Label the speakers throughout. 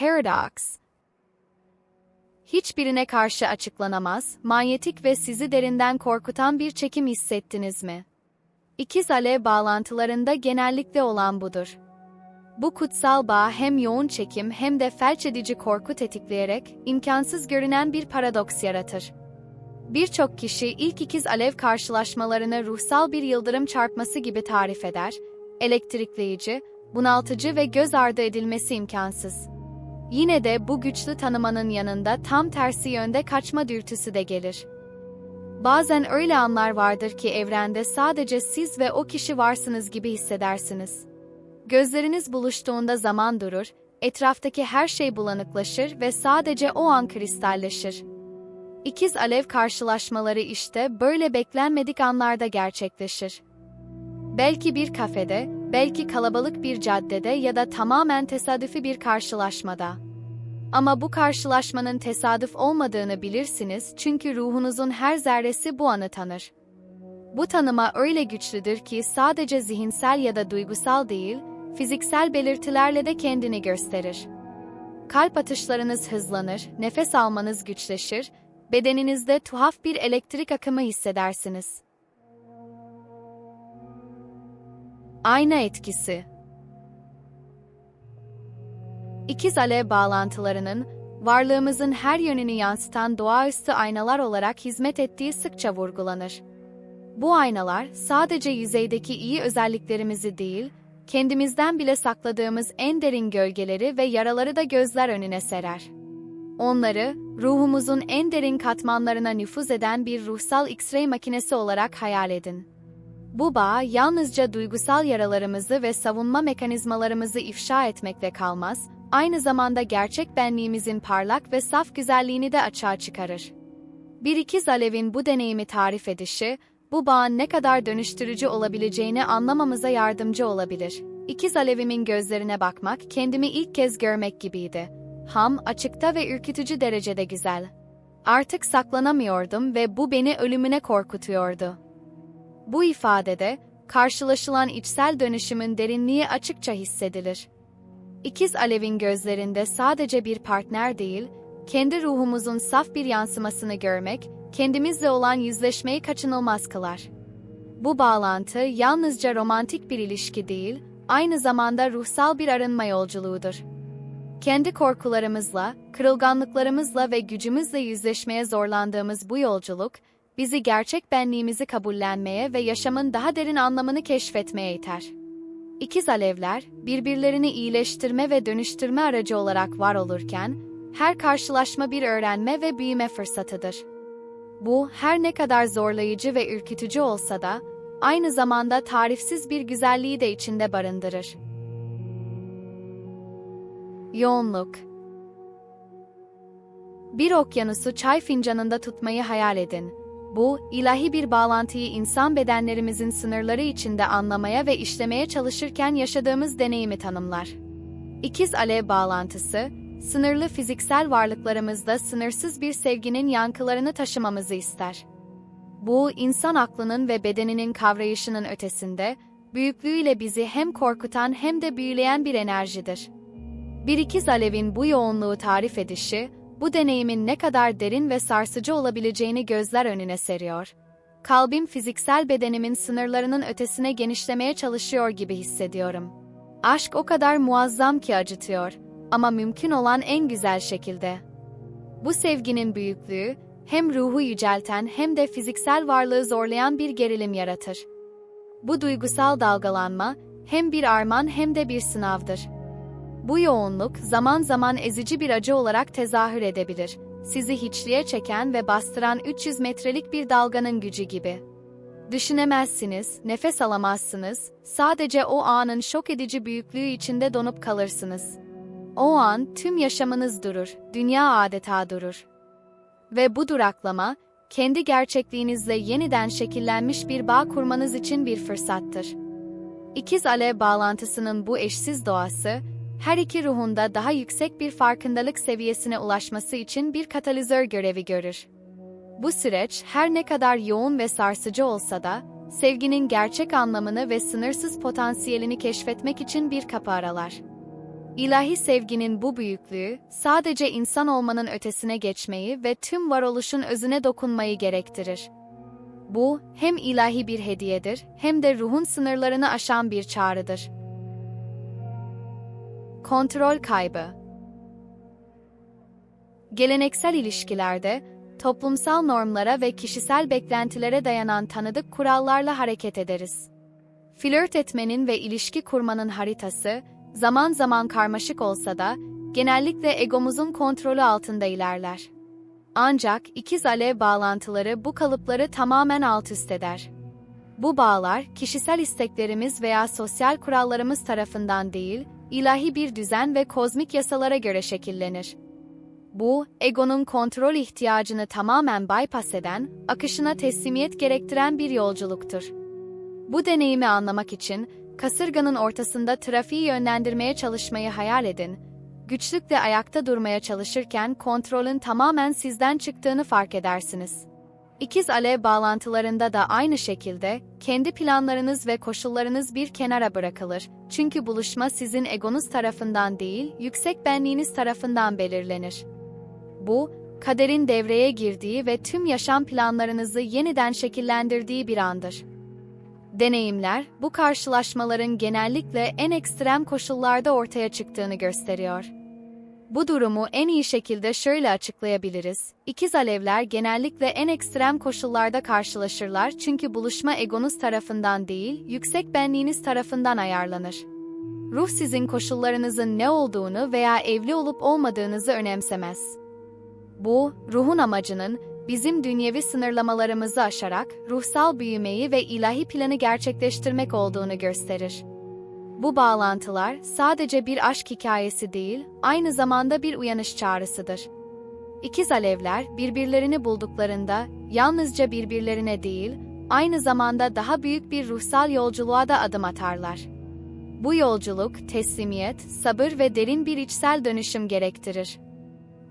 Speaker 1: paradox. Hiçbirine karşı açıklanamaz, manyetik ve sizi derinden korkutan bir çekim hissettiniz mi? İkiz alev bağlantılarında genellikle olan budur. Bu kutsal bağ hem yoğun çekim hem de felç edici korku tetikleyerek imkansız görünen bir paradoks yaratır. Birçok kişi ilk ikiz alev karşılaşmalarını ruhsal bir yıldırım çarpması gibi tarif eder, elektrikleyici, bunaltıcı ve göz ardı edilmesi imkansız. Yine de bu güçlü tanımanın yanında tam tersi yönde kaçma dürtüsü de gelir. Bazen öyle anlar vardır ki evrende sadece siz ve o kişi varsınız gibi hissedersiniz. Gözleriniz buluştuğunda zaman durur, etraftaki her şey bulanıklaşır ve sadece o an kristalleşir. İkiz alev karşılaşmaları işte böyle beklenmedik anlarda gerçekleşir. Belki bir kafede, belki kalabalık bir caddede ya da tamamen tesadüfi bir karşılaşmada. Ama bu karşılaşmanın tesadüf olmadığını bilirsiniz çünkü ruhunuzun her zerresi bu anı tanır. Bu tanıma öyle güçlüdür ki sadece zihinsel ya da duygusal değil, fiziksel belirtilerle de kendini gösterir. Kalp atışlarınız hızlanır, nefes almanız güçleşir, bedeninizde tuhaf bir elektrik akımı hissedersiniz. Ayna etkisi İkiz alev bağlantılarının, varlığımızın her yönünü yansıtan doğaüstü aynalar olarak hizmet ettiği sıkça vurgulanır. Bu aynalar sadece yüzeydeki iyi özelliklerimizi değil, kendimizden bile sakladığımız en derin gölgeleri ve yaraları da gözler önüne serer. Onları, ruhumuzun en derin katmanlarına nüfuz eden bir ruhsal X-ray makinesi olarak hayal edin. Bu bağ yalnızca duygusal yaralarımızı ve savunma mekanizmalarımızı ifşa etmekle kalmaz, aynı zamanda gerçek benliğimizin parlak ve saf güzelliğini de açığa çıkarır. Bir ikiz alevin bu deneyimi tarif edişi, bu bağın ne kadar dönüştürücü olabileceğini anlamamıza yardımcı olabilir. İkiz alevimin gözlerine bakmak kendimi ilk kez görmek gibiydi. Ham, açıkta ve ürkütücü derecede güzel. Artık saklanamıyordum ve bu beni ölümüne korkutuyordu. Bu ifadede, karşılaşılan içsel dönüşümün derinliği açıkça hissedilir. İkiz Alev'in gözlerinde sadece bir partner değil, kendi ruhumuzun saf bir yansımasını görmek, kendimizle olan yüzleşmeyi kaçınılmaz kılar. Bu bağlantı yalnızca romantik bir ilişki değil, aynı zamanda ruhsal bir arınma yolculuğudur. Kendi korkularımızla, kırılganlıklarımızla ve gücümüzle yüzleşmeye zorlandığımız bu yolculuk, bizi gerçek benliğimizi kabullenmeye ve yaşamın daha derin anlamını keşfetmeye iter. İkiz alevler, birbirlerini iyileştirme ve dönüştürme aracı olarak var olurken, her karşılaşma bir öğrenme ve büyüme fırsatıdır. Bu, her ne kadar zorlayıcı ve ürkütücü olsa da, aynı zamanda tarifsiz bir güzelliği de içinde barındırır. Yoğunluk Bir okyanusu çay fincanında tutmayı hayal edin. Bu, ilahi bir bağlantıyı insan bedenlerimizin sınırları içinde anlamaya ve işlemeye çalışırken yaşadığımız deneyimi tanımlar. İkiz alev bağlantısı, sınırlı fiziksel varlıklarımızda sınırsız bir sevginin yankılarını taşımamızı ister. Bu, insan aklının ve bedeninin kavrayışının ötesinde, büyüklüğüyle bizi hem korkutan hem de büyüleyen bir enerjidir. Bir ikiz alevin bu yoğunluğu tarif edişi, bu deneyimin ne kadar derin ve sarsıcı olabileceğini gözler önüne seriyor. Kalbim fiziksel bedenimin sınırlarının ötesine genişlemeye çalışıyor gibi hissediyorum. Aşk o kadar muazzam ki acıtıyor ama mümkün olan en güzel şekilde. Bu sevginin büyüklüğü, hem ruhu yücelten hem de fiziksel varlığı zorlayan bir gerilim yaratır. Bu duygusal dalgalanma, hem bir armağan hem de bir sınavdır. Bu yoğunluk zaman zaman ezici bir acı olarak tezahür edebilir. Sizi hiçliğe çeken ve bastıran 300 metrelik bir dalganın gücü gibi. Düşünemezsiniz, nefes alamazsınız, sadece o anın şok edici büyüklüğü içinde donup kalırsınız. O an tüm yaşamınız durur, dünya adeta durur. Ve bu duraklama, kendi gerçekliğinizle yeniden şekillenmiş bir bağ kurmanız için bir fırsattır. İkiz alev bağlantısının bu eşsiz doğası, her iki ruhunda daha yüksek bir farkındalık seviyesine ulaşması için bir katalizör görevi görür. Bu süreç her ne kadar yoğun ve sarsıcı olsa da, sevginin gerçek anlamını ve sınırsız potansiyelini keşfetmek için bir kapı aralar. İlahi sevginin bu büyüklüğü, sadece insan olmanın ötesine geçmeyi ve tüm varoluşun özüne dokunmayı gerektirir. Bu, hem ilahi bir hediyedir, hem de ruhun sınırlarını aşan bir çağrıdır. Kontrol kaybı Geleneksel ilişkilerde, toplumsal normlara ve kişisel beklentilere dayanan tanıdık kurallarla hareket ederiz. Flört etmenin ve ilişki kurmanın haritası, zaman zaman karmaşık olsa da, genellikle egomuzun kontrolü altında ilerler. Ancak ikiz alev bağlantıları bu kalıpları tamamen alt üst eder. Bu bağlar, kişisel isteklerimiz veya sosyal kurallarımız tarafından değil, ilahi bir düzen ve kozmik yasalara göre şekillenir. Bu, egonun kontrol ihtiyacını tamamen bypass eden, akışına teslimiyet gerektiren bir yolculuktur. Bu deneyimi anlamak için, kasırganın ortasında trafiği yönlendirmeye çalışmayı hayal edin. Güçlükle ayakta durmaya çalışırken kontrolün tamamen sizden çıktığını fark edersiniz. İkiz alev bağlantılarında da aynı şekilde, kendi planlarınız ve koşullarınız bir kenara bırakılır. Çünkü buluşma sizin egonuz tarafından değil, yüksek benliğiniz tarafından belirlenir. Bu, kaderin devreye girdiği ve tüm yaşam planlarınızı yeniden şekillendirdiği bir andır. Deneyimler, bu karşılaşmaların genellikle en ekstrem koşullarda ortaya çıktığını gösteriyor. Bu durumu en iyi şekilde şöyle açıklayabiliriz. İkiz alevler genellikle en ekstrem koşullarda karşılaşırlar çünkü buluşma egonuz tarafından değil, yüksek benliğiniz tarafından ayarlanır. Ruh sizin koşullarınızın ne olduğunu veya evli olup olmadığınızı önemsemez. Bu, ruhun amacının, bizim dünyevi sınırlamalarımızı aşarak ruhsal büyümeyi ve ilahi planı gerçekleştirmek olduğunu gösterir. Bu bağlantılar sadece bir aşk hikayesi değil, aynı zamanda bir uyanış çağrısıdır. İkiz alevler birbirlerini bulduklarında yalnızca birbirlerine değil, aynı zamanda daha büyük bir ruhsal yolculuğa da adım atarlar. Bu yolculuk teslimiyet, sabır ve derin bir içsel dönüşüm gerektirir.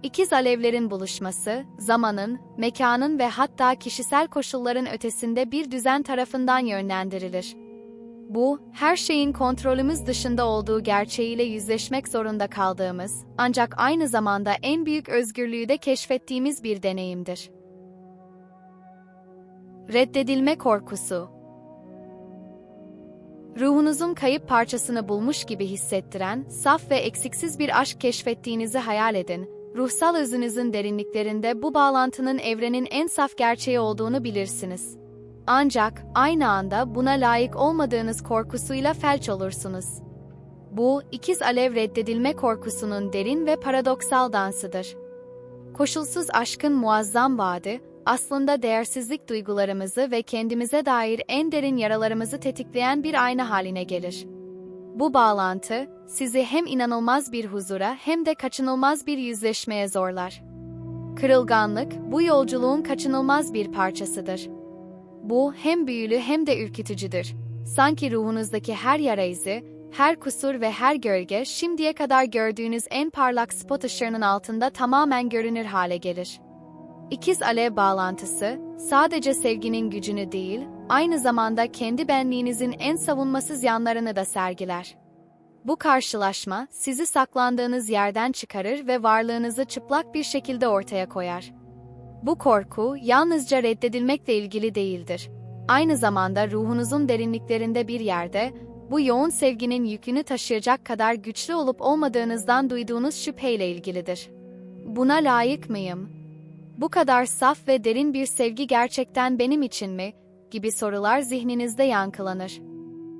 Speaker 1: İkiz alevlerin buluşması, zamanın, mekanın ve hatta kişisel koşulların ötesinde bir düzen tarafından yönlendirilir. Bu, her şeyin kontrolümüz dışında olduğu gerçeğiyle yüzleşmek zorunda kaldığımız, ancak aynı zamanda en büyük özgürlüğü de keşfettiğimiz bir deneyimdir. Reddedilme korkusu Ruhunuzun kayıp parçasını bulmuş gibi hissettiren, saf ve eksiksiz bir aşk keşfettiğinizi hayal edin ruhsal özünüzün derinliklerinde bu bağlantının evrenin en saf gerçeği olduğunu bilirsiniz. Ancak aynı anda buna layık olmadığınız korkusuyla felç olursunuz. Bu, ikiz alev reddedilme korkusunun derin ve paradoksal dansıdır. Koşulsuz aşkın muazzam vaadi, aslında değersizlik duygularımızı ve kendimize dair en derin yaralarımızı tetikleyen bir ayna haline gelir. Bu bağlantı, sizi hem inanılmaz bir huzura hem de kaçınılmaz bir yüzleşmeye zorlar. Kırılganlık, bu yolculuğun kaçınılmaz bir parçasıdır. Bu, hem büyülü hem de ürkütücüdür. Sanki ruhunuzdaki her yara izi, her kusur ve her gölge şimdiye kadar gördüğünüz en parlak spot ışığının altında tamamen görünür hale gelir. İkiz alev bağlantısı, sadece sevginin gücünü değil, aynı zamanda kendi benliğinizin en savunmasız yanlarını da sergiler. Bu karşılaşma, sizi saklandığınız yerden çıkarır ve varlığınızı çıplak bir şekilde ortaya koyar. Bu korku, yalnızca reddedilmekle ilgili değildir. Aynı zamanda ruhunuzun derinliklerinde bir yerde, bu yoğun sevginin yükünü taşıyacak kadar güçlü olup olmadığınızdan duyduğunuz şüpheyle ilgilidir. Buna layık mıyım? Bu kadar saf ve derin bir sevgi gerçekten benim için mi? gibi sorular zihninizde yankılanır.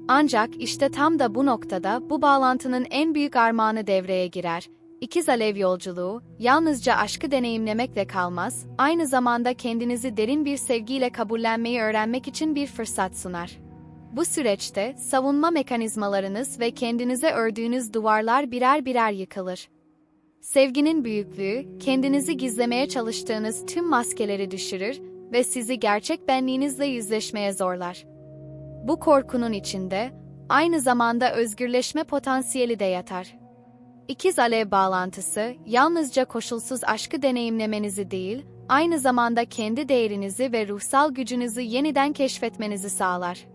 Speaker 1: Ancak işte tam da bu noktada bu bağlantının en büyük armağanı devreye girer. İkiz alev yolculuğu, yalnızca aşkı deneyimlemekle kalmaz, aynı zamanda kendinizi derin bir sevgiyle kabullenmeyi öğrenmek için bir fırsat sunar. Bu süreçte savunma mekanizmalarınız ve kendinize ördüğünüz duvarlar birer birer yıkılır. Sevginin büyüklüğü, kendinizi gizlemeye çalıştığınız tüm maskeleri düşürür ve sizi gerçek benliğinizle yüzleşmeye zorlar. Bu korkunun içinde, aynı zamanda özgürleşme potansiyeli de yatar. İkiz alev bağlantısı, yalnızca koşulsuz aşkı deneyimlemenizi değil, aynı zamanda kendi değerinizi ve ruhsal gücünüzü yeniden keşfetmenizi sağlar.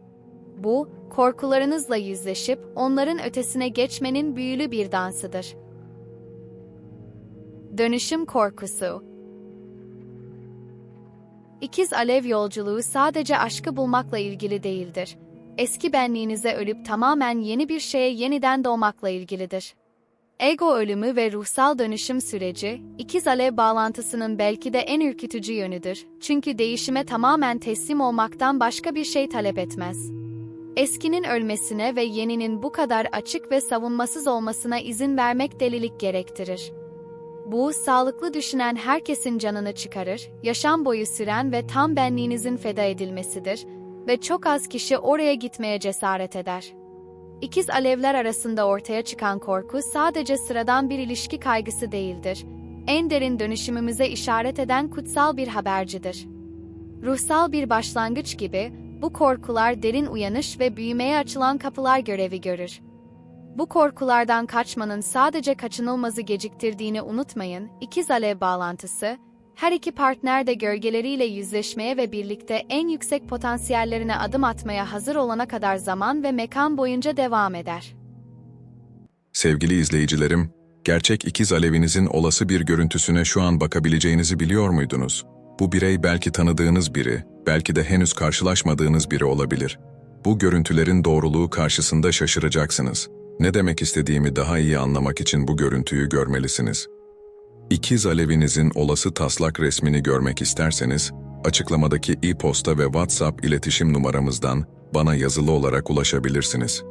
Speaker 1: Bu, korkularınızla yüzleşip onların ötesine geçmenin büyülü bir dansıdır. Dönüşüm korkusu İkiz alev yolculuğu sadece aşkı bulmakla ilgili değildir. Eski benliğinize ölüp tamamen yeni bir şeye yeniden doğmakla ilgilidir. Ego ölümü ve ruhsal dönüşüm süreci, ikiz alev bağlantısının belki de en ürkütücü yönüdür. Çünkü değişime tamamen teslim olmaktan başka bir şey talep etmez. Eskinin ölmesine ve yeninin bu kadar açık ve savunmasız olmasına izin vermek delilik gerektirir. Bu, sağlıklı düşünen herkesin canını çıkarır, yaşam boyu süren ve tam benliğinizin feda edilmesidir ve çok az kişi oraya gitmeye cesaret eder. İkiz alevler arasında ortaya çıkan korku sadece sıradan bir ilişki kaygısı değildir. En derin dönüşümümüze işaret eden kutsal bir habercidir. Ruhsal bir başlangıç gibi, bu korkular derin uyanış ve büyümeye açılan kapılar görevi görür. Bu korkulardan kaçmanın sadece kaçınılmazı geciktirdiğini unutmayın, ikiz alev bağlantısı, her iki partner de gölgeleriyle yüzleşmeye ve birlikte en yüksek potansiyellerine adım atmaya hazır olana kadar zaman ve mekan boyunca devam eder.
Speaker 2: Sevgili izleyicilerim, gerçek ikiz alevinizin olası bir görüntüsüne şu an bakabileceğinizi biliyor muydunuz? Bu birey belki tanıdığınız biri, belki de henüz karşılaşmadığınız biri olabilir. Bu görüntülerin doğruluğu karşısında şaşıracaksınız. Ne demek istediğimi daha iyi anlamak için bu görüntüyü görmelisiniz. İkiz alevinizin olası taslak resmini görmek isterseniz, açıklamadaki e-posta ve WhatsApp iletişim numaramızdan bana yazılı olarak ulaşabilirsiniz.